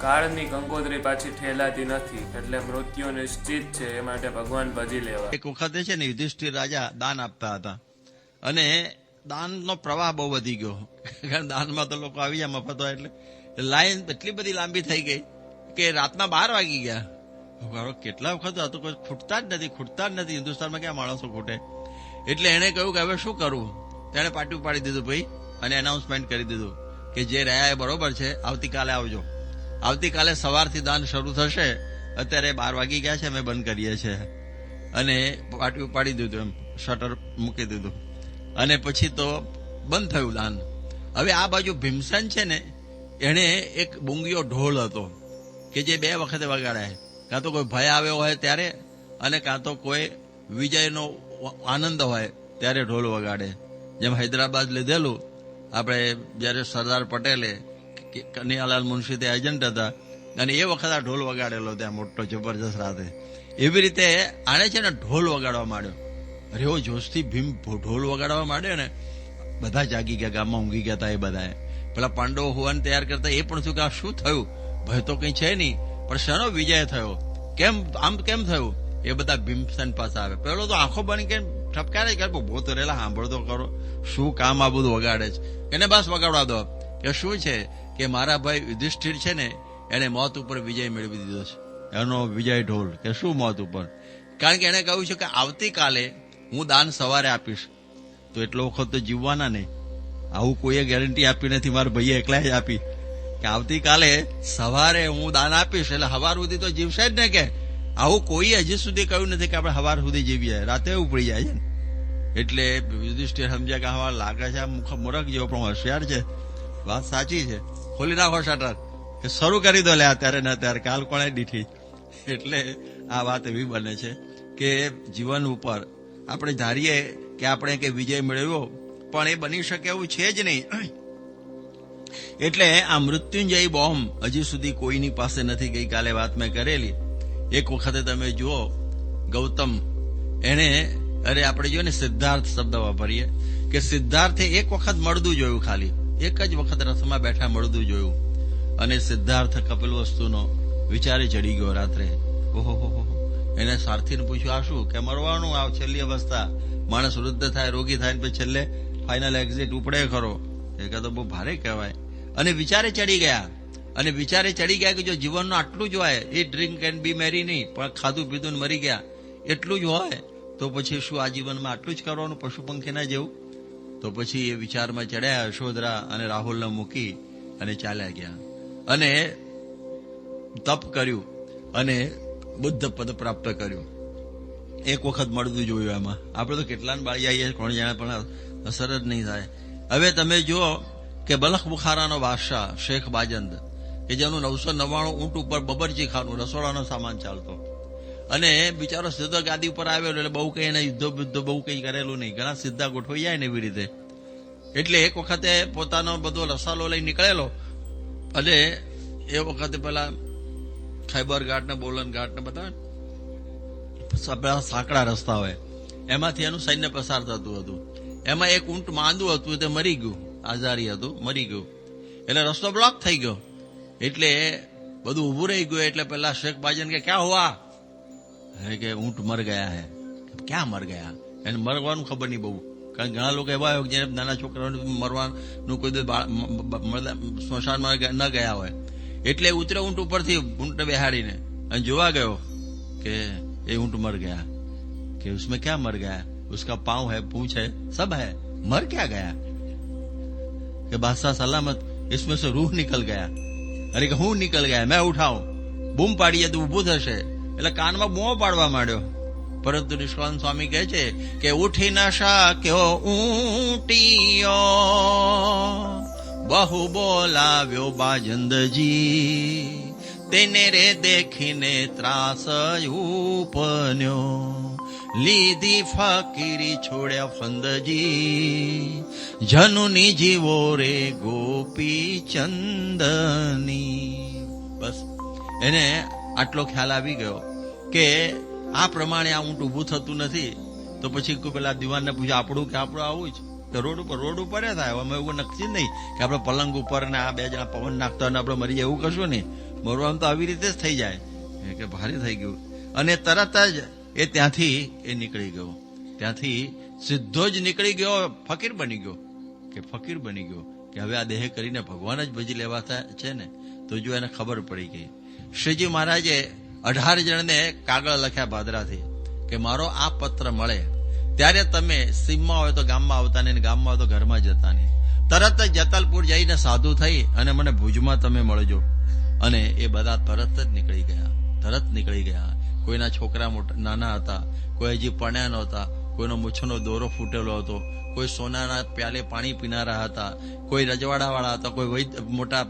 કાળની કંકોત્રી પાછી ઠેલાતી નથી, એટલે મૃત્યુ નિશ્ચિત છે એ માટે ભગવાન ભજી લેવા. એક વખતે છે ને યુધિષ્ઠિર રાજા દાન આપતા હતા. અને દાનનો પ્રવાહ બહુ વધી ગયો. કારણ દાનમાં તો લોકો આવી જાય મફત હોય એટલે. લાઈન એટલી બધી લાંબી થઈ ગઈ કે રાતના બાર વાગી ગયા. કેટલા વખત હતું કોઈ ખૂટતા જ નથી, ખૂટતા જ નથી. હિન્દુસ્તાનમાં ક્યાં માણસો ખૂટે? એટલે એણે કહ્યું કે હવે શું કરવું તેણે પાટી પાડી દીધું, ભાઈ, અને એનાઉન્સમેન્ટ કરી દીધું કે જે રહ્યા એ બરોબર છે, આવતીકાલે આવજો. આવતીકાલે સવારથી દાન શરૂ થશે. અત્યારે બાર વાગી ગયા છે, અમે બંધ કરીએ છીએ. અને પાટિયું પાડી દીધું એમ, શટર મૂકી દીધું. અને પછી તો બંધ થયું દાન. હવે આ બાજુ ભીમસેન છે ને, એણે એક બુંગીયો ઢોલ હતો, કે જે બે વખતે વગાડાય. કાં તો કોઈ ભય આવ્યો હોય ત્યારે, અને કાં તો કોઈ વિજયનો આનંદ હોય ત્યારે ઢોલ વગાડે. જેમ હૈદરાબાદ લીધેલું, આપણે જ્યારે સરદાર પટેલે કનૈયાલાલ મુનશી તે એજન્ટ હતા. અને એ વખત આ ઢોલ વગાડેલો ત્યાં મોટો જબરજસ્ત રાતે. એવી રીતે આણે છે ને ઢોલ વગાડવા માંડ્યો. અરે એવો જોશથી ભીમ ઢોલ વગાડવા માંડ્યો ને, બધા જાગી ગયા, ગામમાં ઊંઘી ગયા હતા એ બધાએ. પેલા પાંડવો હોવાને તૈયાર કરતા એ પણ શું કે, આ શું થયું? ભય તો કઈ છે નહીં. પણ શેનો વિજય થયો? કેમ, આમ કેમ થયું? એ બધા ભીમસેન પાસે આવે. પેલો તો આંખો બની કે ઠપકારે કે બહુ તો રેલા સાંભળતો કરો શું કામ આ બધું વગાડે છે? એને બસ વગાડવા દો. કે શું છે કે મારા ભાઈ યુધિષ્ઠિર છે ને એને મોત ઉપર વિજય મેળવી દીધો છે. એનો વિજય ઢોલ કે શું મોત ઉપર? કારણ કે એને કહ્યું છે કે આવતીકાલે હું દાન સવારે આપીશ. તો એટલો વખત તો જીવવાના નહીં આવું કોઈએ ગેરંટી આપી નથી, મારા ભાઈએ એકલા જ આપી. કે આવતીકાલે સવારે હું દાન આપીશ, એટલે હવાર સુધી તો જીવશે જ ને કે? આવું કોઈએ હજી સુધી કહ્યું નથી કે આપણે હવાર સુધી જીવીએ. રાતે ઉપડી જાય છે એટલે યુધિષ્ઠિર સમજ્યા કે હવા લાગે છે મુખ મુરખ જેવો પણ હોશિયાર છે. વાત સાચી છે. ખોલી નાખો શટર કે શરૂ કરી દો લે અત્યારે ને અત્યારે, કાલ કોણે દીઠી એટલે આ વાત એવી બને છે કે જીવન ઉપર આપણે ધારીએ કે આપણે કે વિજય મેળવ્યો, પણ એ બની શકે એવું છે જ નહીં. એટલે આ મૃત્યુંજય બોમ્બ હજી સુધી કોઈની પાસે નથી ગઈકાલે વાત મેં કરેલી. એક વખતે તમે જુઓ, ગૌતમ એને અરે આપણે જોઈએ ને સિદ્ધાર્થ શબ્દ વાપરીએ, કે સિદ્ધાર્થે એક વખત મળદું જોયું ખાલી. એક જ વખત રથમાં બેઠા મળતું જોયું અને સિદ્ધાર્થ કપિલ વસ્તુનો વિચારે ચડી ગયો રાત્રે. ઓહો એને સારથીને પૂછ્યું, આ શું? કે મરવાનું? આ છેલ્લી અવસ્થા. માણસ વૃદ્ધ થાય, રોગી થાય પછી છેલ્લે ફાઇનલ એક્ઝિટ ઉપડે ખરો. એ તો બહુ ભારે કહેવાય. અને વિચારે ચડી ગયા. અને વિચારે ચડી ગયા કે જો જીવનનું આટલું જ હોય, એ ડ્રિંક એન્ડ બી મેરી નહીં, પણ ખાધું પીધું મરી ગયા. એટલું જ હોય, તો પછી શું આ જીવનમાં આટલું જ કરવાનું પશુ પંખીના જેવું? તો પછી એ વિચારમાં ચડ્યા યશોધરા અને રાહુલને મૂકી અને ચાલ્યા ગયા. અને તપ કર્યું અને બુદ્ધ પદ પ્રાપ્ત કર્યું. એક વખત મળતું જોયું એમાં. આપણે તો કેટલાને બાળી આવીએ કોણ જાણે, પણ અસર જ નહીં થાય. હવે તમે જુઓ કે બલખ બુખારાનો બાદશાહ શેખ બાજંદ, કે જેનું નવસો નવ્વાણું ઊંટ ઉપર બબરજી ખાનું રસોડાનો સામાન ચાલતો. અને બિચારો સીધો ગાદી ઉપર આવ્યો એટલે બહુ કઈ એને યુદ્ધો બુદ્ધો બહુ કઈ કરેલું નહીં. ઘણા સીધા ગોઠવાઈ જાય ને એવી રીતે. એટલે એક વખતે પોતાનો બધો રસાલો લઈ નીકળેલો અને એ વખતે પેલા ખૈબર ઘાટ ને બોલન ઘાટ ને બધા સાંકડા રસ્તા હોય. એમાંથી એનું સૈન્ય પસાર થતું હતું. એમાં એક ઊંટ માંદું હતું તે મરી ગયું. આઝારી હતું, મરી ગયું. એટલે રસ્તો બ્લોક થઈ ગયો. એટલે બધું ઊભું રહી ગયું. એટલે પેલા શેખ બાજન કે, ક્યાં હુઆ હે કે ઊંટ મર ગયા હે ક્યાં મર ગયા એને મરવાનું ખબર નહીં બહુ કારણ કે ઘણા લોકો એવા હોય કે જેને નાના છોકરાઓને મરવાનું કોઈ દિવસ બા- મ- મ- મ- સ્મશાનમાં ગ- ન ગયા હોય એટલે ઉતરે ઊંટ ઉપરથી ઊંટ બેહાડીને અને જોવા ગયો કે ये ऊंट मर गया कि उसमें क्या मर गया उसका पांव है पूंछ है सब है मर क्या गया कि बादशाह सलामत इसमें से रूह निकल गया અરે કે હું નીકળ ગયા મેં ઉઠાવું બૂમ પાડીએ તો ઊભું થશે એટલે કાનમાં બૂમો પાડવા માંડ્યો. પરંતુ નિષ્કાંત સ્વામી કહે છે કે ઉઠી ન શક્યો ઊંટીયો. બહુ બોલાવ્યો બાજંદજી. તેને રે દેખીને ત્રાસ ઉપન્યો. લીધી ફકીરી છોડ્યા ફંદજી. જનુની જીવો રે ગોપી ચંદની બસ. એને આટલો ખ્યાલ આવી ગયો. કે આ પ્રમાણે આ ઊંટ ઊભું થતું નથી, તો પછી કોઈ પેલા દિવાનને પૂછે, આપણું કે આપણું આવું જ? તો રોડ ઉપર રોડ ઉપર એ થાય. અમે એવું નક્કી નહીં કે આપણે પલંગ ઉપર ને આ બે જણા પવન નાખતા અને આપણે મરી એવું કશું નહીં. મરવાનું તો આવી રીતે જ થઈ જાય. કે ભારે થઈ ગયું. અને તરત જ એ ત્યાંથી એ નીકળી ગયો. ત્યાંથી સીધો જ નીકળી ગયો, ફકીર બની ગયો. કે ફકીર બની ગયો કે હવે આ દેહ કરીને ભગવાન જ ભજી લેવા છે ને? તો જો એને ખબર પડી ગઈ. શ્રીજી મહારાજે અઢાર જણને કાગળ લખ્યા ભાદરાથી કે મારો આ પત્ર મળે. ત્યારે તમે સીમમાં હોય તો ગામમાં આવતા નહીં ગામમાં હોય તો ઘરમાં જતા નહીં. તરત જ જતલપુર જઈને સાધુ થઈ અને મને ભુજમાં તમે મળજો. અને એ બધા તરત જ નીકળી ગયા. તરત નીકળી ગયા. કોઈના છોકરા મોટા, નાના હતા, કોઈ હજી પણ્યા નહોતા. કોઈનો મૂછનો દોરો ફૂટેલો હતો, કોઈ સોનાના પ્યાલે પાણી પીનારા હતા, કોઈ રજવાડાવાળા હતા, કોઈ વૈદ- મોટા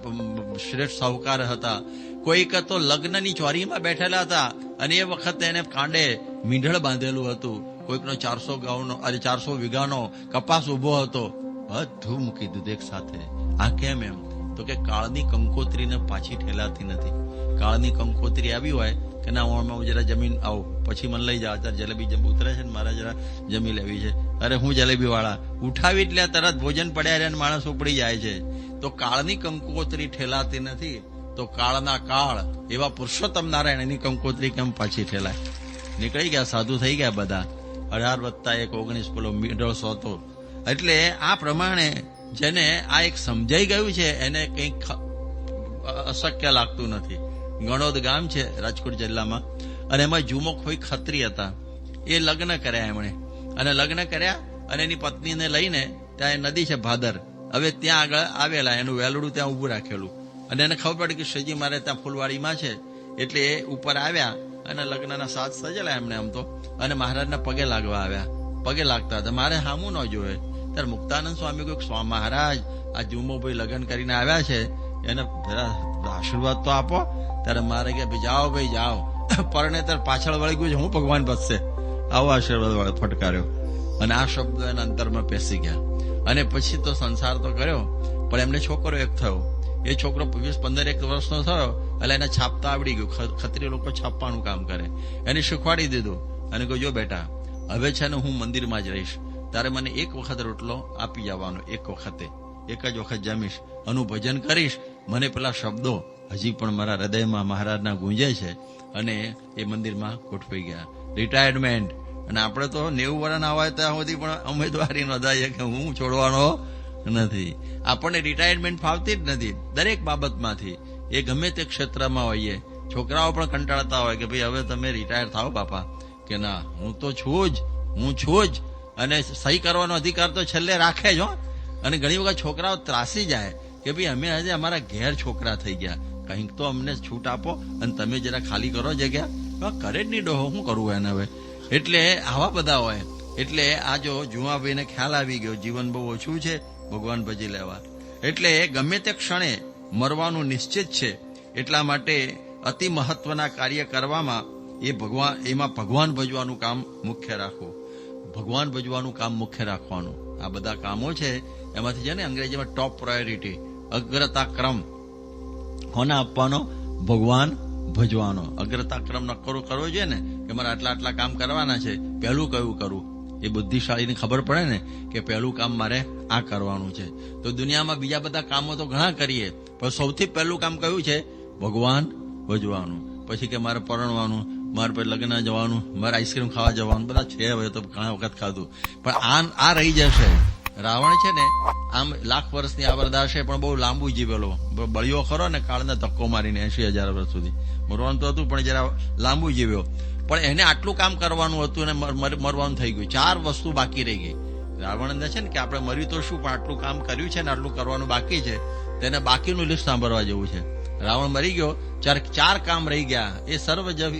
શ્રેષ્ઠ સાહુકાર હતા કોઈક તો લગ્નની ચોરીમાં બેઠેલા હતા અને એ વખતે એને કાંડે મીંઢળ બાંધેલું હતું. કોઈકનો ચારસો ગાઉનો, અરે ચારસો વીઘાનો કપાસ ઊભો હતો. બધું મૂકી દીધું એક સાથે. આ કેમ એમ? તો કે કાળની કંકોત્રીને પાછી ઠેલાતી નથી. કાળની કંકોત્રી આવી હોય કે ના હું જરા જમીન આવું. પછી મને લઈ જાઓ, અત્યારે જલેબી જમ ઉતરે છે ને મારે જરા જમી લેવી છે. અરે હું જલેબી વાળા ઉઠાવી એટલે તરત ભોજન પડ્યા રહ્યા માણસ ઉપડી જાય છે. તો કાળની કંકોત્રી ઠેલાતી નથી. તો કાળના કાળ એવા પુરુષોત્તમ નારાયણ એની કંકોત્રી કેમ પાછી ઠેલાય? નીકળી ગયા, સાધુ થઈ ગયા બધા. અઢાર વત્તા એક ઓગણીસ પેલો મીડળ સોતો. એટલે આ પ્રમાણે જેને આ એક સમજાઈ ગયું છે, એને કંઈક અશક્ય લાગતું નથી. ગણોદ ગામ છે, રાજકોટ જિલ્લામાં. અને એમાં જુમો કોઈ ખત્રી હતા. એ લગ્ન કર્યા એમણે. અને લગ્ન કર્યા અને એની પત્નીને લઈને ત્યાં નદી છે ભાદર. હવે ત્યાં આગળ આવેલા, એનું વેલડું ત્યાં ઊભું રાખેલું. અને એને ખબર પડી કે શ્રીજી મારે ત્યાં ફૂલવાડીમાં છે. એટલે એ ઉપર આવ્યા અને લગ્નના સાથ સજેલા એમને આમ તો. અને મહારાજના પગે લાગવા આવ્યા. પગે લાગતા હતા. મારે હામું ન જોયે ત્યારે મુક્તાનંદ સ્વામી કોઈ મહારાજ, આ જુમોભાઈ લગ્ન કરીને આવ્યા છે. એને આશીર્વાદ તો આપો. ત્યારે મારે કે જાઓ ભાઈ જાઓ. પરણે ત્યારે પાછળ વળી ગયું છે, હું ભગવાન બચશે આવો આશીર્વાદ વાળો ફટકાર્યો. અને આ શબ્દો એના અંતરમાં પેસી ગયા. અને પછી તો સંસાર તો કર્યો, પણ એમને છોકરો એક થયો. એ છોકરો વીસ પંદર એક વર્ષનો થયો, એટલે એને છાપતા આવડી ગયું. ખત્રી લોકો છાપવાનું કામ કરે. એને શીખવાડી દીધું. અને કહ્યું, જો બેટા, હવે છે ને હું મંદિરમાં જ રહીશ. તારે મને એક વખત રોટલો આપી જવાનો એક વખતે. એક જ વખત જમીશ. અનુભજન ભજન કરીશ. મને પેલા શબ્દો હજી પણ મારા હૃદયમાં મહારાજના ગુંજે છે અને એ મંદિરમાં ગોઠવાઈ ગયા. રિટાયરમેન્ટ અને આપણે તો નેવું વર્ષના હોય ત્યાં સુધી પણ ઉમેદવારી નોંધાઈએ કે હું છોડવાનો નથી. આપણને રિટાયરમેન્ટ ફાવતી જ નથી, દરેક બાબતમાંથી. એ ગમે તે ક્ષેત્રમાં હોઈએ. છોકરાઓ પણ કંટાળતા હોય કે ભાઈ હવે તમે રિટાયર થાઓ બાપા. કે ના, હું તો છું જ, હું છું જ. અને સહી કરવાનો અધિકાર તો છેલ્લે રાખે જ હો. અને ઘણી વખત છોકરાઓ ત્રાસી જાય. કે ભાઈ અમે આજે અમારા ઘેર છોકરા થઈ ગયા. કંઈક તો અમને છૂટ આપો અને તમે જરા ખાલી કરો જગ્યા. કરે જ નહીં ડોહો શું કરવું એને હવે? એટલે આવા બધા હોય. એટલે આ જો જુવાભાઈને ખ્યાલ આવી ગયો, જીવન બહુ ઓછું છે, ભગવાન ભજી લેવા. એટલે ગમે તે ક્ષણે મરવાનું નિશ્ચિત છે. એટલા માટે અતિ મહત્વના કાર્ય કરવામાં એ ભગવાન, એમાં ભગવાન ભજવાનું કામ મુખ્ય રાખવું ભગવાન ભજવાનું કામ મુખ્ય રાખવાનું. આ બધા કામો છે, એમાંથી છે ને અંગ્રેજીમાં ટોપ પ્રાયોરિટી અગ્રતા ક્રમ કોને આપવાનો? ભગવાન ભજવાનો. અગ્રતા ક્રમ નક્કરો કરવો જોઈએ ને કે મારે આટલા આટલા કામ કરવાના છે, પહેલું કયું કરવું એ બુદ્ધિશાળીને ખબર પડે ને કે પહેલું કામ મારે આ કરવાનું છે. તો દુનિયામાં બીજા બધા કામો તો ઘણા કરીએ, પણ સૌથી પહેલું કામ કયું છે? ભગવાન ભજવાનું. પછી કે મારે પરણવાનું, મારે પછી લગ્ન જવાનું, મારે આઈસ્ક્રીમ ખાવા જવાનું, બધા છે હવે તો ઘણા વખત ખાધું. પણ આ આ રહી જશે. રાવણ છે ને, આમ લાખ વર્ષની આવરદા છે પણ બહુ લાંબુ જીવેલો. બળ્યો ખરો ને કાળને ધક્કો મારીને એસી હજાર વર્ષ સુધી. મરવાનું તો હતું, પણ જરા લાંબુ જીવ્યો. પણ એને આટલું કામ કરવાનું હતું ને મર- મર- મરવાનું થઈ ગયું. ચાર વસ્તુ બાકી રહી ગઈ. રાવણને છે ને કે આપણે મર્યું તો શું, પણ આટલું કામ કર્યું છે ને આટલું કરવાનું બાકી છે તેને બાકીનું લિસ્ટ સાંભળવા જેવું છે. રાવણ મરી ગયો, ચાર ચાર કામ રહી ગયા. એ સર્વ જન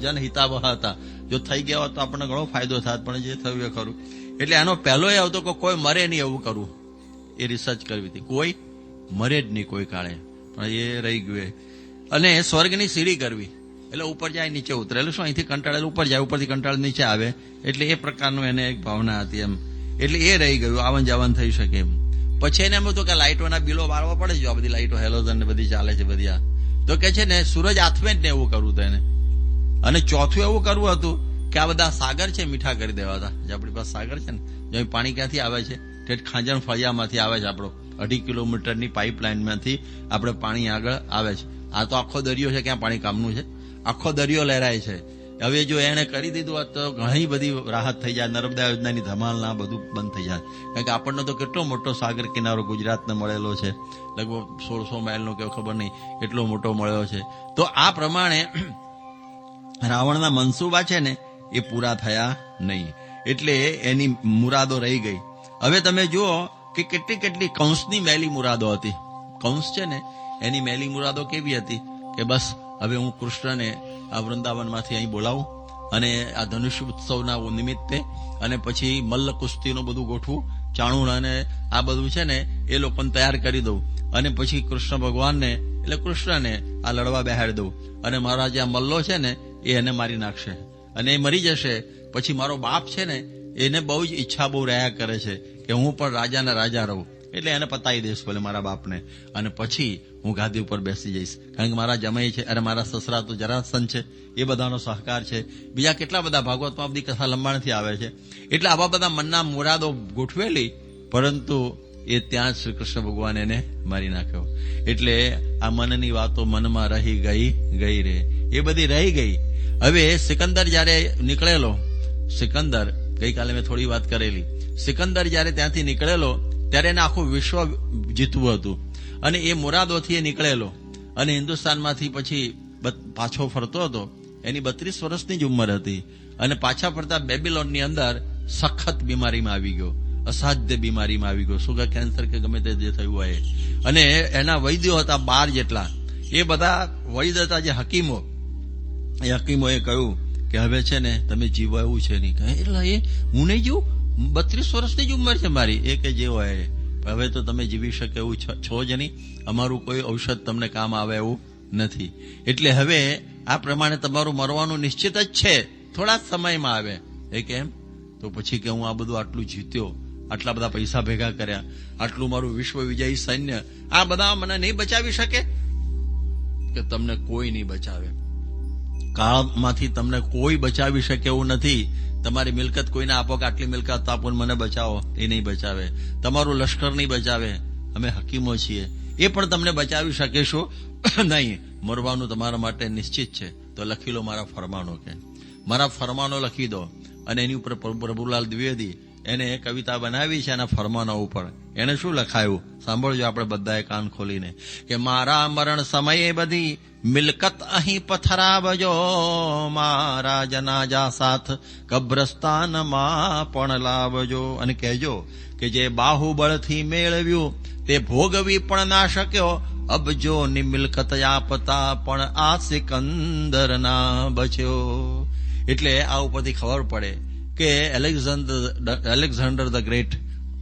જનહિતાવહ હતા. જો થઈ ગયા હોત તો આપણને ઘણો ફાયદો થાત, પણ જે થયું એ ખરું. એટલે આનો પહેલો એ આવતો કે કોઈ મરે નહીં એવું કરવું એ રિસર્ચ કરવી હતી. કોઈ મરે જ નહીં કોઈ કાળે. પણ એ રહી ગયું. અને સ્વર્ગની સીડી કરવી. એટલે ઉપર જાય, નીચે ઉતરે એટલે શું અહીંથી કંટાળેલું? ઉપર જાય, ઉપરથી કંટાળ નીચે આવે. એટલે એ પ્રકારનું એને એક ભાવના હતી એમ. એટલે એ રહી ગયું. આવન જાવન થઈ શકે એમ. પછી એને એમ હતું કે લાઇટોના બિલો વાળવા પડે છે. આ બધી લાઇટો હેલોજન ને બધી ચાલે છે બધી આ. તો કે છે ને, સૂરજ આથમે જ ને એવું કરવું તો એને. અને ચોથું એવું કરવું હતું કે આ બધા સાગર છે મીઠા કરી દેવા હતા. જે આપણી પાસે સાગર છે ને, જો પાણી ક્યાંથી આવે છે? ઠેઠ ખાંજણ ફળિયામાંથી આવે છે આપણો. અઢી કિલોમીટરની પાઇપલાઇનમાંથી આપણે પાણી આગળ આવે છે. આ તો આખો દરિયો છે, ક્યાં પાણી કામનું છે? આખો દરિયો લહેરાય છે. હવે જો એને કરી દીધું હોત તો ઘણી બધી રાહત થઈ જાય, નર્મદા યોજનાની ધમાલના બધું બંધ થઈ જાય. કારણ કે આપણને તો કેટલો મોટો સાગર કિનારો ગુજરાતને મળેલો છે. લગભગ સોળસો માઇલનો કે ખબર નહીં એટલો મોટો મળ્યો છે. તો આ પ્રમાણે રાવણના મનસુબા છે ને એ પૂરા થયા નહીં. એટલે એની મુરાદો રહી ગઈ. હવે તમે જુઓ કે કેટલી કેટલી કંસની મેલી મુરાદો હતી. કંસ છે ને, એની મેલી મુરાદો કેવી હતી કે બસ હવે હું કૃષ્ણને આ વૃંદાવનમાંથી અહીં બોલાવું અને આ ધનુષ ઉત્સવના નિમિત્તે અને પછી મલ્લ કુસ્તીનું બધું ગોઠવું, ચાણુણ અને આ બધું છે ને એ લોકોને તૈયાર કરી દઉં અને પછી કૃષ્ણ ભગવાનને, એટલે કૃષ્ણને આ લડવા બેહાડી દઉં. અને મારા જે મલ્લો છે ને એ એને મારી નાખશે. અને એ મરી જશે. પછી મારો બાપ છે ને, એને બહુ જ ઈચ્છા બહુ રહ્યા કરે છે કે હું પણ રાજાના રાજા રહું. એટલે એને પતાવી દઈશ ભલે મારા બાપને. અને પછી હું ગાદી ઉપર બેસી જઈશ. કારણ કે મારા જમાઈ છે, અને મારા સસરા તો જરાસન છે, એ બધાનો સહકાર છે. બીજા કેટલા બધા ભાગવતમાં બધી કથા લંબાણથી આવે છે. એટલે આવા બધા મનના મુરાદો ગોઠવેલી, પરંતુ એ ત્યાં શ્રી કૃષ્ણ ભગવાન એને મારી નાખ્યો. એટલે આ મનની વાતો મનમાં રહી ગઈ ગઈ રે. એ બધી રહી ગઈ. હવે સિકંદર જ્યારે નીકળેલો, સિકંદર, ગઈકાલે મેં થોડી વાત કરેલી, સિકંદર જ્યારે ત્યાંથી નીકળેલો, ત્યારે એને આખું વિશ્વ જીતવું હતું. અને એ મુરાદોથી એ નીકળેલો. અને હિન્દુસ્તાનમાંથી પછી પાછો ફરતો હતો. એની બત્રીસ વર્ષની જ ઉંમર હતી. અને પાછા ફરતા બેબીલોનની અંદર સખત બીમારીમાં આવી ગયો. અસાધ્ય બીમારીમાં આવી ગયો. સુગર કેન્સર કે ગમે તે જે થયું હોય. અને એના વૈદ્યો હતા બાર જેટલા. એ બધા વૈદ્ય હતા જે હકીમો. એ હકીમોએ કહ્યું કે હવે છે ને તમે જીવો એવું છે નહીં. કહે, એટલે એ હું નહીં જીવું? બત્રીસ વર્ષની જ ઉંમર છે મારી. એ કે, જે એ. હવે તો તમે જીવી શકે એવું છો- જ નહીં. અમારું કોઈ ઔષધ તમને કામ આવે એવું નથી. એટલે હવે આ પ્રમાણે તમારું મરવાનું નિશ્ચિત જ છે. થોડા સમયમાં આવે. એ કેમ તો પછી કે હું આ બધું આટલું જીત્યો, આટલા બધા પૈસા ભેગા કર્યા, આટલું મારું વિશ્વ વિજયી સૈન્ય, આ બધા મને નહીં બચાવી શકે? કે તમને કોઈ નહીં બચાવે. કાળમાંથી તમને કોઈ બચાવી શકે એવું નથી. તમારી મિલકત કોઈને આપો કે આટલી મિલકત આપો મને બચાવો. એ નહીં બચાવે. તમારું લશ્કર નહીં બચાવે. અમે હકીમો છીએ. એ પણ તમને બચાવી શકે નહીં. મરવાનું તમારા માટે નિશ્ચિત છે. તો લખી લો મારા ફરમાનો કે. મારા ફરમાનો લખી દો. અને એની ઉપર પ્રભુ- પ્રભુલાલ દ્વિવેદી એને કવિતા બનાવી છે એના ફરમાનો ઉપર. એને શું લખાયું? સાંભળજો આપણે બધાએ કાન ખોલીને. કે મારા મરણ સમયે બધી મિલકત અહીં પથરાવજો, મારા જનાજા સાથ કબ્રસ્તાનમાં પણ લાવજો. અને કહેજો કે જે બાહુબળથી મેળવ્યું, તે ભોગવી પણ ના શક્યો. અબજો ની મિલકત આપતા પણ આ સિકંદર ના બચ્યો. એટલે આ ઉપરથી ખબર પડે કે Alexander Alexander the great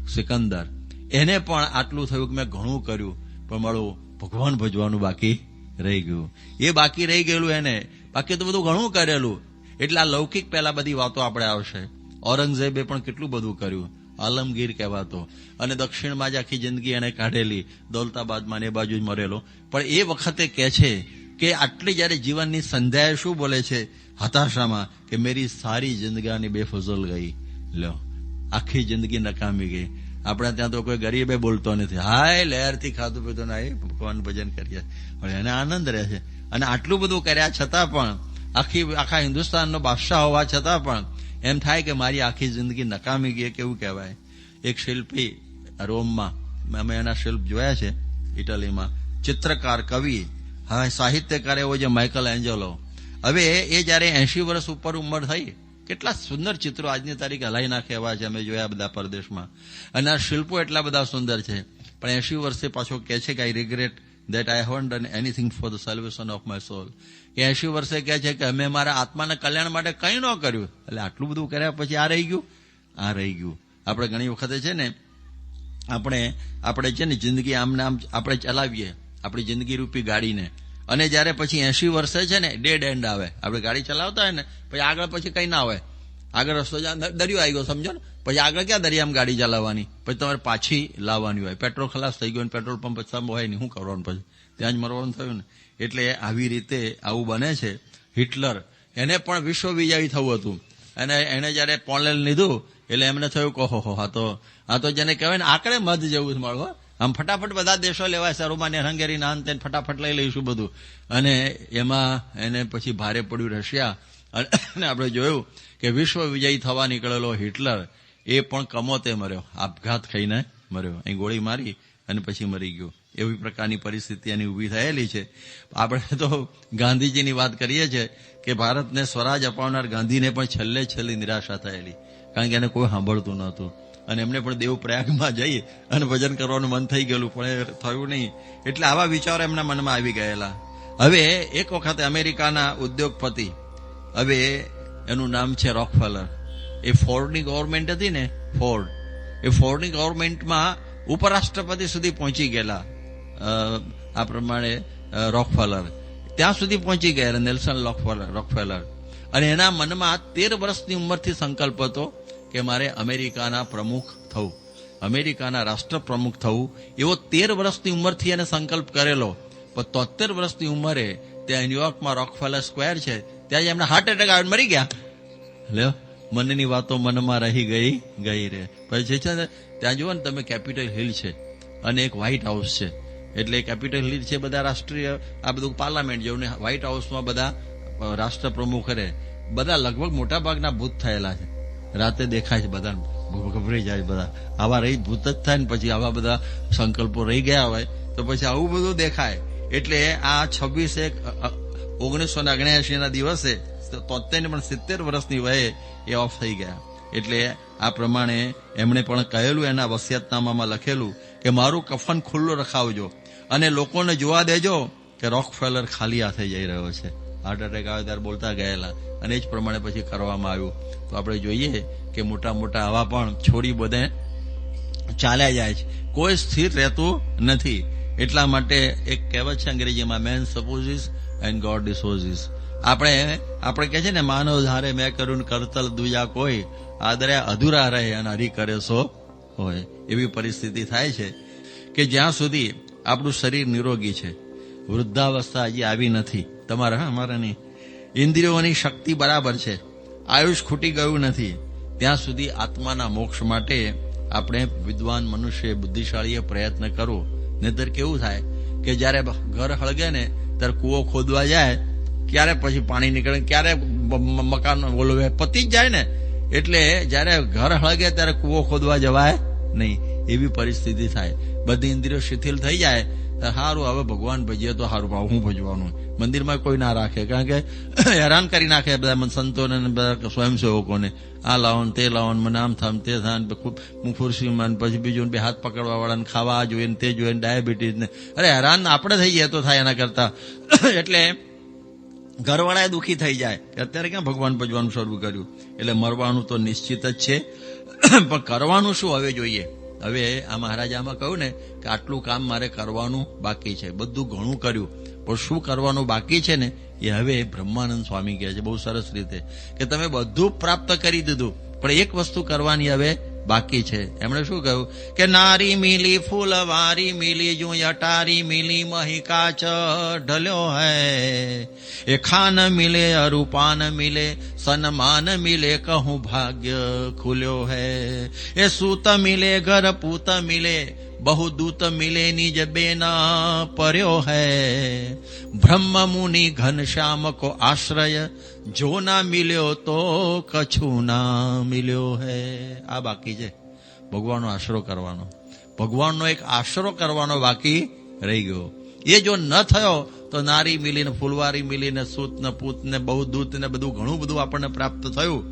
Sikandar. એને પણ આટલું થયું કે મેં ઘણું કર્યું, પણ મારું ભગવાન ભજવાનું બાકી રહી ગયું. એ બાકી રહી ગયેલું એને. બાકી તો બધું ઘણું કરેલું. એટલે આ લૌકિક પહેલા બધી વાતો આપણે આવશે. ઔરંગઝેબે પણ કેટલું બધું કર્યું. આલમગીર કહેવાતો. અને દક્ષિણમાં જ આખી જિંદગી એને કાઢેલી. દોલતાબાદમાં એ બાજુ જ મરેલો. પણ એ વખતે કહે છે કે આટલી જયારે જીવનની સંધ્યાએ શું બોલે છે? હતાશામાં કે મેરી સારી જિંદગાની બેફઝલ ગઈ. લ્યો, આખી જિંદગી નકામી ગઈ. આપણા ત્યાં તો કોઈ ગરીબે બોલતો નથી. હાય, લહેરથી ખાધું પીધું ના, એ ભગવાન ભજન કરીએ. પણ એને આનંદ રહે છે. અને આટલું બધું કર્યા છતાં પણ, આખી, આખા હિન્દુસ્તાનનો બાદશાહ હોવા છતાં પણ, એમ થાય કે મારી આખી જિંદગી નકામી ગઈ કેવું કહેવાય? એક શિલ્પી રોમમાં, અમે એના શિલ્પ જોયા છે, ઇટલીમાં, ચિત્રકાર, કવિ, હા, સાહિત્યકાર એવો છે માઇકલ એન્જલો હવે એ જયારે એસી વર્ષ ઉપર ઉંમર થઈ, કેટલા સુંદર ચિત્રો આજની તારીખે હલાઈ નાખે એવા છે અમે જોયા બધા પરદેશમાં. અને આ શિલ્પો એટલા બધા સુંદર છે. પણ એસી વર્ષે પાછો કહે છે કે I regret that I haven't done anything for the salvation of my soul કે એસી વર્ષે કહે છે કે, અમે મારા આત્માના કલ્યાણ માટે કંઈ ન કર્યું. એટલે આટલું બધું કર્યા પછી આ રહી ગયું? આ રહી ગયું. આપણે ઘણી વખતે છે ને, આપણે આપણે છે ને જિંદગી આમને આમ આપણે ચલાવીએ. આપણી જિંદગી રૂપી ગાડીને. અને જ્યારે પછી એસી વર્ષે છે ને ડેડ એન્ડ આવે. આપણે ગાડી ચલાવતા હોય ને, પછી આગળ પછી કઈ ના હોય. આગળ રસ્તો દરિયો આવી ગયો, સમજો ને? પછી આગળ ક્યાં દરિયામાં ગાડી ચલાવવાની? પછી તમારે પાછી લાવવાની હોય. પેટ્રોલ ખલાસ થઈ ગયું પેટ્રોલ પંપ પછી હોય નહીં, શું કરવાનું પછી? ત્યાં જ મરવાનું થયું ને. એટલે આવી રીતે આવું બને છે. હિટલર, એને પણ વિશ્વ વિજયી થવું હતું. અને એને જયારે પોલેન્ડ લીધું, એટલે એમને થયું કહો હો આ તો આ તો જેને કહેવાય ને, આકડે મધ જેવું જ મળો આમ ફટાફટ બધા દેશો લેવાય છે રોમાનિયા હંગેરીના અંતે ફટાફટ લઈ લઈશું બધું. અને એમાં એને પછી ભારે પડ્યું રશિયા. અને આપણે જોયું કે વિશ્વ વિજયી થવા નીકળેલો હિટલર એ પણ કમોતે મર્યો. આપઘાત ખાઈને મર્યો. અહીં ગોળી મારી અને પછી મરી ગયો. એવી પ્રકારની પરિસ્થિતિ એની ઊભી થયેલી છે. આપણે તો ગાંધીજીની વાત કરીએ છીએ કે ભારતને સ્વરાજ અપાવનાર ગાંધીને પણ છેલ્લે છેલ્લી નિરાશા થયેલી. કારણ કે એને કોઈ સાંભળતું નહોતું. અને એમને પણ દેવ પ્રયાગમાં જઈ અને ભજન કરવાનું મન થઈ ગયેલું, પણ થયું નહીં. એટલે આવા વિચારો એમના મનમાં આવી ગયેલા. હવે એક વખતે અમેરિકાના ઉદ્યોગપતિ, હવે એનું નામ છે રોકફેલર એ ફોર્ડની ગવર્મેન્ટ હતી ને ફોર્ડ એ ફોર્ડની ગવર્મેન્ટમાં ઉપરાષ્ટ્રપતિ સુધી પહોંચી ગયેલા આ પ્રમાણે રોકફેલર ત્યાં સુધી પહોંચી ગયેલા નેલ્સન રોકફેલર રોકફેલર અને એના મનમાં તેર વર્ષની ઉંમરથી સંકલ્પ હતો કે મારે અમેરિકાના પ્રમુખ થવું. અમેરિકાના રાષ્ટ્ર પ્રમુખ થવું. એવો તેર વર્ષની ઉંમરથી એને સંકલ્પ કરેલો. પણ તોતેર વર્ષની ઉંમરે ત્યાં ન્યુયોર્કમાં રોકફેલર સ્ક્વેર છે. ત્યાં જ એમને હાર્ટ એટેક આવીને મરી ગયા. લ્યો મનની વાતો મનમાં રહી ગઈ ગઈ રહે પછી છે ને, ત્યાં જુઓ ને તમે કેપિટલ હિલ છે. અને એક વ્હાઇટ હાઉસ છે. એટલે કેપિટલ હિલ છે બધા રાષ્ટ્રીય, આ બધું પાર્લામેન્ટ જેવું ને વ્હાઇટ હાઉસમાં બધા રાષ્ટ્ર પ્રમુખ રહે બધા લગભગ મોટા ભાગના ભૂત થયેલા છે. રાતે દેખાય છે બધા ગભરાઈ જાય બધા. આવા રહી ભૂત જ થાય ને પછી આવા બધા સંકલ્પો રહી ગયા હોય તો પછી આવું બધું દેખાય. એટલે આ છવ્વીસ એક ઓગણીસો ને અગણ્યાસી ના દિવસે તોતેર પણ સિત્તેર વર્ષની વયે એ ઓફ થઈ ગયા. એટલે આ પ્રમાણે એમણે પણ કહેલું, એના વસિયતનામામાં લખેલું કે મારું કફન ખુલ્લું રખાવજો અને લોકોને જોવા દેજો કે રોકફેલર ખાલી હાથે જઈ રહ્યો છે. હાર્ટ એટેક આવે ત્યારે બોલતા ગયેલા. અને એ જ પ્રમાણે પછી કરવામાં આવ્યું. તો આપણે જોઈએ કે મોટા મોટા આવા પણ છોડી બધે ચાલ્યા જાય છે. કોઈ સ્થિર રહેતું નથી. એટલા માટે એક કહેવત છે અંગ્રેજીમાં man supposes and god disposes આપણે આપણે કહે છે ને, માનવ ધારે મેં કર્યું કરતલ દુજા કોઈ, આદરે અધૂરા રહે અને હરી કરે સો હોય. એવી પરિસ્થિતિ થાય છે કે જ્યાં સુધી આપણું શરીર નિરોગી છે. વૃદ્ધાવસ્થા હજી આવી નથી. તમારે અમારાની ઇન્દ્રિયોની શક્તિ બરાબર છે. આયુષ ખૂટી ગયું નથી. ત્યાં સુધી આત્માના મોક્ષ માટે આપણે વિદ્વાન મનુષ્ય બુદ્ધિશાળીએ પ્રયત્ન કરવો. નહીતર કેવું થાય કે જ્યારે ઘર હળગે ને, ત્યારે કૂવો ખોદવા જાય, ક્યારે પછી પાણી નીકળે, ક્યારે મકાન ઓલો પતી જ જાય ને. એટલે જ્યારે ઘર હળગે ત્યારે કૂવો ખોદવા જવાય નહીં. એવી પરિસ્થિતિ થાય. બધી ઇન્દ્રિયો શિથિલ થઈ જાય સારું હવે ભગવાન ભજીએ તો સારું હું ભજવાનું મંદિરમાં કોઈ ના રાખે, કારણ કે હેરાન કરી નાખે બધા સંતોને બધા સ્વયંસેવકોને. આ લાવો તે લાવો મને આમ થામ, તે થાન હું ખુરશીમાં પછી બીજું બે હાથ પકડવા વાળાને ખાવા જોઈએ તે જોઈએ ડાયાબિટીસને અરે હેરાન આપણે થઈ જાય તો થાય એના કરતા. એટલે ઘરવાળાએ દુઃખી થઈ જાય. અત્યારે ક્યાં ભગવાન ભજવાનું શરૂ કર્યું? એટલે મરવાનું તો નિશ્ચિત જ છે. પણ કરવાનું શું હવે જોઈએ? હવે આ મહારાજામાં કહ્યું ને કે આટલું કામ મારે કરવાનું બાકી છે. બધું ઘણું કર્યું. પણ શું કરવાનું બાકી છે ને એ હવે બ્રહ્માનંદ સ્વામી કહે છે. બહુ સરસ રીતે કે તમે બધું પ્રાપ્ત કરી દીધું. પણ એક વસ્તુ કરવાની હવે બાકી છે. એમણે શું કહ્યું? કે નારી મિલી ફૂલવારી મિલી જુ અટારી મિલી મહિકા ચ ઢલ્યો હૈ. એ ખાન મિલે, અરૂપાન મિલે, સન્માન મિલે કહું ભાગ્ય ખુલ્યો હૈ. એ સૂત મિલે, ઘર પૂત મિલે બહુ દૂત મિલે નિજ બેના पर्यो है બ્રહ્મ મુનિ ઘનશ્યામ કો આશ્રય જો ના મિલ્યો તો કછું ના મિલ્યો હૈ આ બાકી છે ભગવાનનો આશરો કરવાનો ભગવાનનો એક આશરો કરવાનો બાકી રહી ગયો એ જો ન થયો તો નારી મિલીને ફૂલવારી મિલીને સૂત ને પૂત ને બહુ દૂત ને બધું ઘણું બધું આપણને પ્રાપ્ત થયું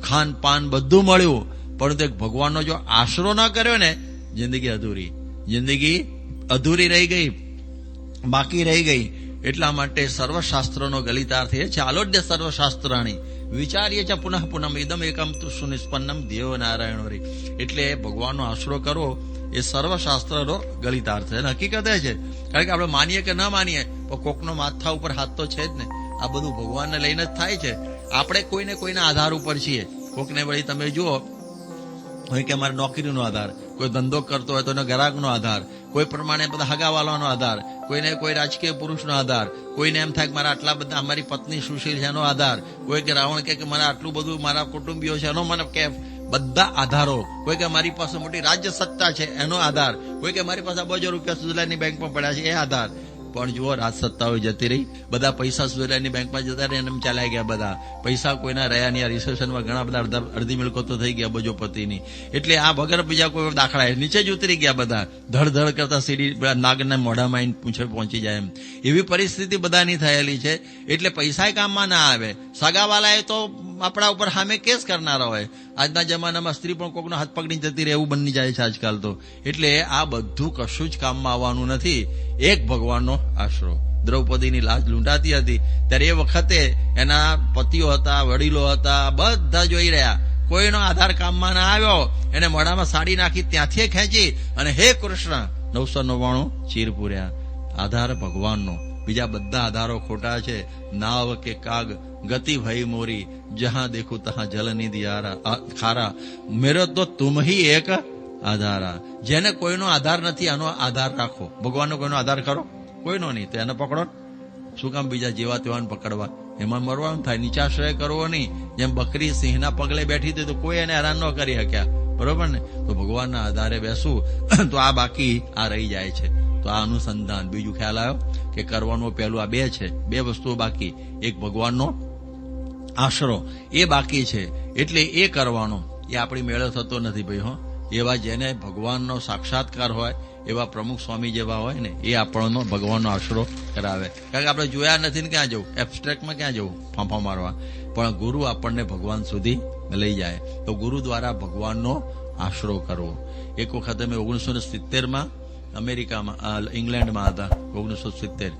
ખાન પાન બધું મળ્યું પરંતુ એક ભગવાનનો જો આશરો ન કર્યો ને જિંદગી અધૂરી. જિંદગી અધૂરી રહી ગઈ, બાકી રહી ગઈ. એટલા માટે સર્વશાસ્ત્રનો ગલિતાર્થ એ છે. આલોડ્ય સર્વશાસ્ત્રાણી. વિચારીએ છે પુનઃ પુનઃ ઇદમ એકમ તુ સુનિષ્પન્નમ દેવ નારાયણ રે. એટલે ભગવાનનો આશરો કરવો એ સર્વશાસ્ત્રનો ગલિતાર્થ છે. હકીકત એ છે, કારણ કે આપણે માનીએ કે ન માનીએ, પણ કોકનો માથા ઉપર હાથ તો છે જ ને. આ બધું ભગવાનને લઈને જ થાય છે. આપણે કોઈને કોઈના આધાર ઉપર છીએ. કોકને વળી તમે જુઓ હોય કે અમારે નોકરીનો આધાર, કોઈ ધંધો કરતો હોય તો એનો ગ્રાહકનો આધાર, કોઈ પ્રમાણે બધા હગાવાલાનો આધાર, કોઈને કોઈ રાજકીય પુરુષનો આધાર, કોઈને એમ થાય કે મારા આટલા બધા, અમારી પત્ની સુશીલ છે એનો આધાર, કોઈ કે રાવણ કે મારે આટલું બધું મારા કુટુંબીઓ છે એનો મને કે બધા આધારો, કોઈ કે મારી પાસે મોટી રાજ્ય સત્તા છે એનો આધાર, કોઈ કે મારી પાસે બજો રૂપિયા સુધલાની બેંકમાં પડ્યા છે એ આધાર. પણ જુઓ રાજ સત્તાઓ જતી રહી. બધા પૈસા સુધલાની બેંકમાં જતા રહ્યા એમ ચાલ્યા ગયા બધા. પૈસા કોઈના રહ્યા નહીં. આ રિસેપ્શનમાં ઘણા બધા અડધા મિલકતો થઈ ગયા અબજોપતિની એટલે આ વગર બીજા કોઈ દાખલા નીચે જ ઉતરી ગયા બધા. ધડધડ ધડ કરતા સીડી નાગના મોઢામાં પૂંછે પહોંચી જાય એમ. એવી પરિસ્થિતિ બધાની થયેલી છે. એટલે પૈસા કામમાં ના આવે. સગાવાલાએ તો આપણા ઉપર સામે કેસ કરનારા હોય. આજના જમાનામાં સ્ત્રી પણ કોકનો હાથ પકડીને જતી રહે એવું બની જાય છે આજકાલ તો. એટલે આ બધું કશું જ કામમાં આવવાનું નથી. એક ભગવાનનો આશરો. દ્રૌપદીની લાજ લૂંટાતી હતી. ત્યારે એ વખતે એના પતિઓ હતા, વડીલો હતા, બધા જોઈ રહ્યા. કોઈનો આધાર કામમાં ના આવ્યો. એને મોઢામાં સાડી નાખી ત્યાંથી ખેંચી અને હે કૃષ્ણ, નવસો નવ્વાણું ચીર પૂર્યા. આધાર ભગવાનનો. બીજા બધા આધારો ખોટા છે. નાવ કે કાગ, ગતિ ભઈ મોરી, જહાં દેખું તહાં જલ નિધિ ખારા. મેરો તો તુમ હી એક આધારા. જેને કોઈનો આધાર નથી, આનો આધાર રાખો. ભગવાનનો કોઈનો આધાર કરો કોઈનો નહીં. તો એને પકડો શું કામ બીજા જેવા તેવાને પકડવા? એમાં મરવાનું થાય. નીચાશ્રય કરવો નહીં. જેમ બકરી સિંહના પગલે બેઠી હતી, તો કોઈ એને હેરાન ન કરી શક્યા બરોબર ને? તો ભગવાનના આધારે બેસવું તો આ બાકી આ રહી જાય છે. તો આ અનુસંધાન. બીજું ખ્યાલ આવ્યો? કે કરવાનું પહેલું આ બે છે, બે વસ્તુઓ બાકી. એક ભગવાનનો આશરો, એ બાકી છે. એટલે એ કરવાનો. એ આપણી મેળો થતો નથી ભાઈ, હો. એવા જેને ભગવાનનો સાક્ષાત્કાર હોય, એવા પ્રમુખ સ્વામી જેવા હોય ને, એ આપણનો ભગવાનનો આશરો કરાવે. કારણ કે આપણે જોયા નથી ને ક્યાં જવું? એબસ્ટ્રેક્ટમાં ક્યાં જવું? ફાંફા મારવા. પણ ગુરુ આપણને ભગવાન સુધી લઈ જાય. તો ગુરુ દ્વારા ભગવાનનો આશરો કરવો. એક વખત અમે ઓગણીસો ને સિત્તેરમાં અમેરિકામાં ઇંગ્લેન્ડમાં હતા, ઓગણીસો સિત્તેર.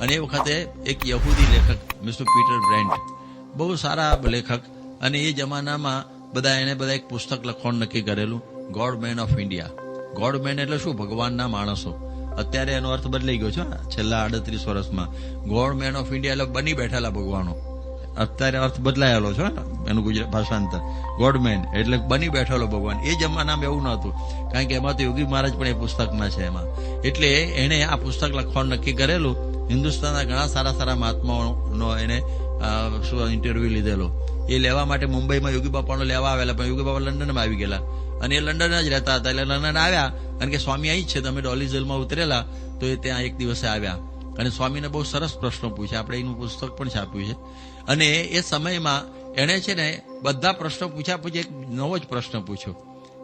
અને એ વખતે એક યહૂદી લેખક, મિસ્ટર પીટર બ્રેન્ટ, બહુ સારા લેખક, અને એ જમાનામાં બધા એને બધા એક પુસ્તક લખવાનું નક્કી કરેલું, god man of India. God man એટલે શું? ભગવાનના માણસો. અત્યારે એનો અર્થ બદલાઈ ગયો છે, છેલ્લા આડત્રીસ વર્ષમાં. ગોડ મેન ઓફ ઇન્ડિયા એટલે બની બેઠેલા ભગવાનો. અત્યારે અર્થ બદલાયેલો છે એનું ગુજરાત ભાષાંતર. ગોડમેન, એટલે બની બેઠેલો ભગવાન. એ જમાનામાં એવું નહોતું કારણ કે એમાં તો યોગી મહારાજ પણ એ પુસ્તકમાં છે એમાં. એટલે એણે આ પુસ્તક લખવાનું નક્કી કરેલું. હિન્દુસ્તાનના ઘણા સારા સારા મહાત્માઓનો એને શું ઇન્ટરવ્યુ લીધેલો. એ લેવા માટે મુંબઈમાં યોગી બાપાનો લેવા આવેલા, પણ યોગી બાપા લંડનમાં આવી ગયેલા. અને એ લંડન જ રહેતા હતા. એટલે લંડન આવ્યા. કારણ કે સ્વામી અહીં જ છે. તમે ડોલી જેલમાં ઉતરેલા, તો એ ત્યાં એક દિવસે આવ્યા. અને સ્વામીને બહુ સરસ પ્રશ્નો પૂછ્યા. આપણે એનું પુસ્તક પણ છાપ્યું છે. અને એ સમયમાં એણે છે ને બધા પ્રશ્નો પૂછ્યા પછી એક નવો જ પ્રશ્ન પૂછ્યો.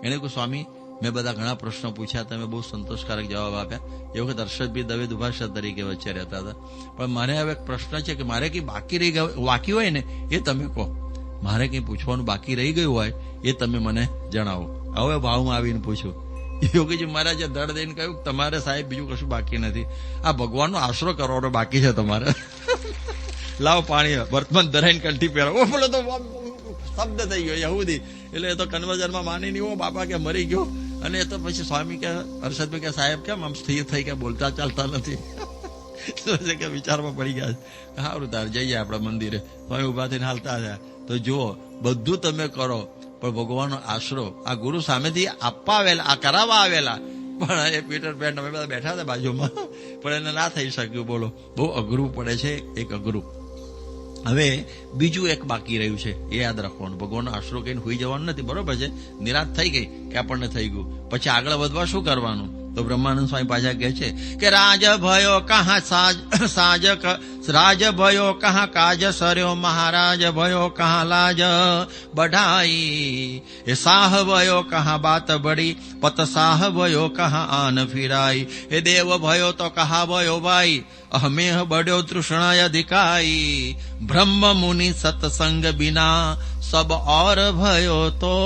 એણે કહ્યું, સ્વામી, મેં બધા ઘણા પ્રશ્નો પૂછ્યા. તમે બહુ સંતોષકારક જવાબ આપ્યા. એ વખત હર્ષદભાઈ દવે દુભાષા તરીકે વચ્ચે રહેતા હતા. પણ મારે હવે એક પ્રશ્ન છે કે મારે કંઈ બાકી રહી ગયો બાકી હોય ને, એ તમે કહો. મારે કંઈ પૂછવાનું બાકી રહી ગયું હોય, એ તમે મને જણાવો. હવે ભાવમાં આવીને પૂછ્યું યોગીજી મહારાજે દળ દઈને કહ્યું તમારે સાહેબ બીજું કશું બાકી નથી. આ ભગવાનનો આશરો કરવાનો બાકી છે તમારે. લાવ પાણી, વર્તમાન ધરાઈને કંઠી પહેરો. બોલો તો શબ્દ થઈ ગયો, યહૂદી. એટલે એ તો કન્વર્ઝનમાં માની નહીં હો બાપા કે મરી ગયો. અને એ તો પછી સ્વામી કે હર્ષદભાઈ કે, સાહેબ, કેમ આમ સ્થિર થઈ કે બોલતા ચાલતા નથી? કે વિચારમાં પડી ગયા સારું તાર, જઈએ આપણે મંદિરે. સ્વામી ઊભા થઈને હાલતા થયા. તો જુઓ, બધું તમે કરો પણ ભગવાનનો આશરો આ ગુરુ સામેથી આપવા આવેલા આ કરાવવા આવેલા પણ એ પીટર પેન્ટ અમે બધા બેઠા હતા બાજુમાં. પણ એને ના થઈ શક્યું. બોલો, બહુ અઘરું પડે છે એક અઘરું. હવે બીજું એક બાકી રહ્યું છે. એ યાદ રાખવાનું. ભગવાનનો આશરો કહીને હોઈ જવાનું નથી. બરોબર છે? નિરાશ થઈ ગઈ કે આપણને થઈ ગયું. પછી આગળ વધવા શું કરવાનું? તો બ્રહ્માનંદ સ્વામી પાછા કહે છે કે રાજ ભયો કહા સાજ સાજ રાજ ભયો કહા કાજ સર્યો મહારાજ, ભયો કહા લાજ બઢાઈ. એ સાહ ભયો કહા બાત બડી પત સાહ ભયો કહા આન ફિરાઈ. એ દેવ ભયો તો કહા ભયો ભાઈ, અહમેહ બડ્યો તૃષ્ણાય અધિકાઈ બ્રહ્મ મુનિ સત્સંગ બિના સબ ઓર ભયો તો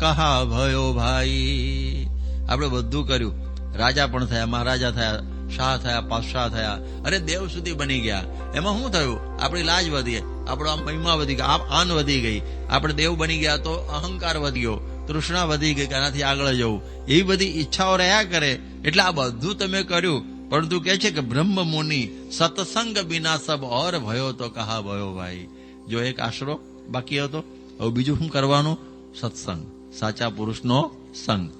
કહા ભયો ભાઈ. આપણે બધું કર્યું. રાજા પણ થયા, મહારાજા થયા, શાહ થયા, પાતશાહ થયા. અરે દેવ સુધી બની ગયા. એમાં શું થયું? આપણી લાજ વધી આપણો મહિમા વધી ગયા આન વધી ગઈ. આપણે દેવ બની ગયા તો અહંકાર વધ્યો, તૃષ્ણા વધી ગઈ કે આનાથી આગળ જવું. એવી બધી ઈચ્છાઓ રહ્યા કરે. એટલે આ બધું તમે કર્યું. પરંતુ કે છે કે બ્રહ્મ મુનિ, સત્સંગ બિના સબ ઓર ભયો તો કહા ભયો ભાઈ? જો એક આશરો બાકી હતો, હવે બીજું શું કરવાનું? સત્સંગ. સાચા પુરુષનો સંગ.